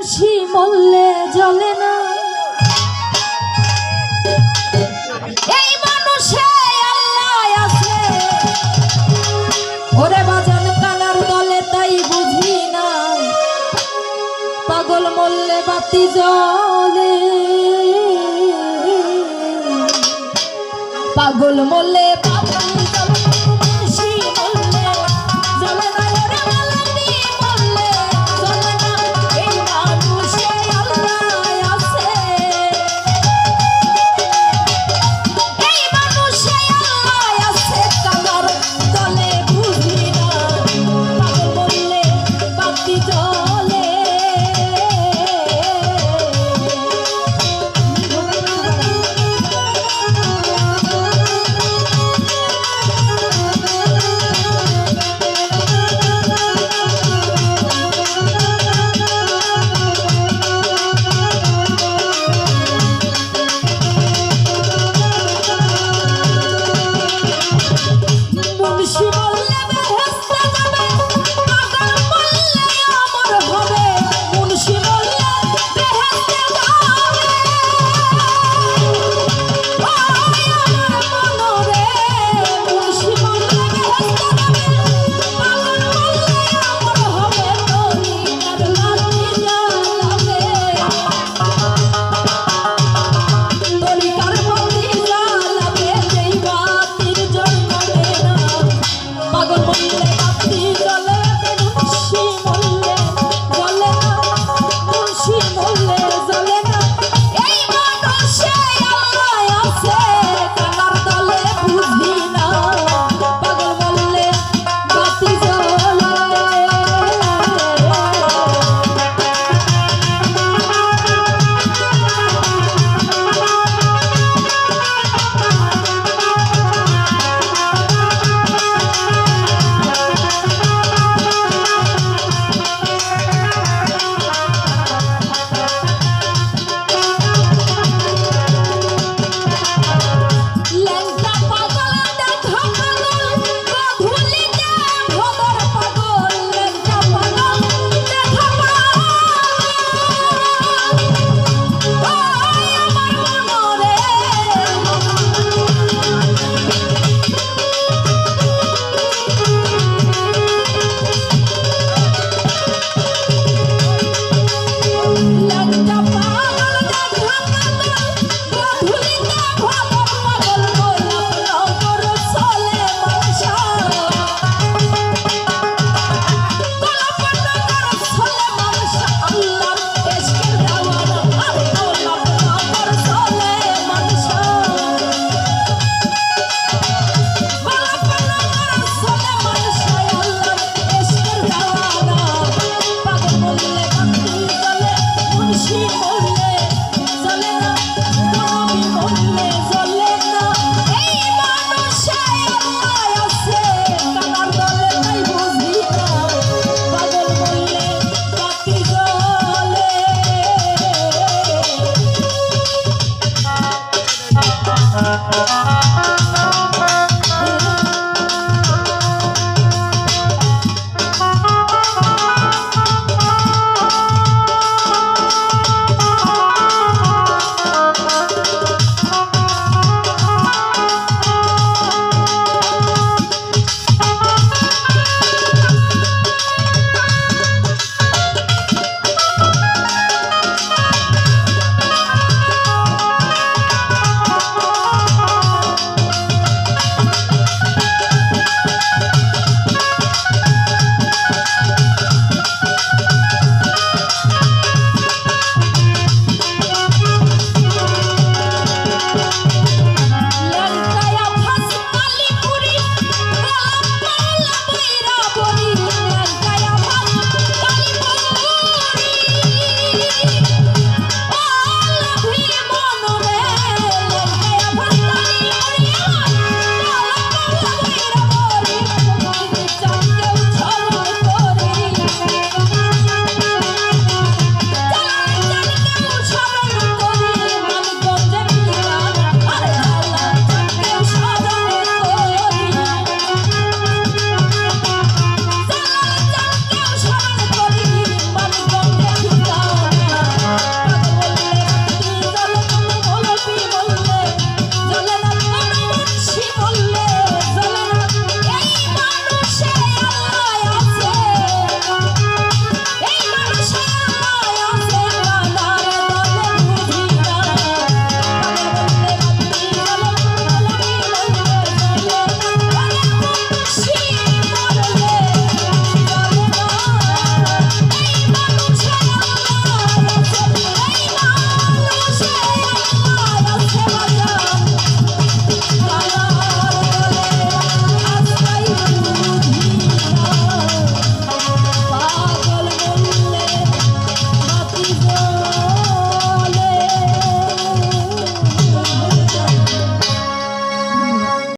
মুন্সি মল্লে জ্বলে না। আছে। তাই বুঝি না। পাগল মল্লে বাতি পাগল মল্লে Pergi ke.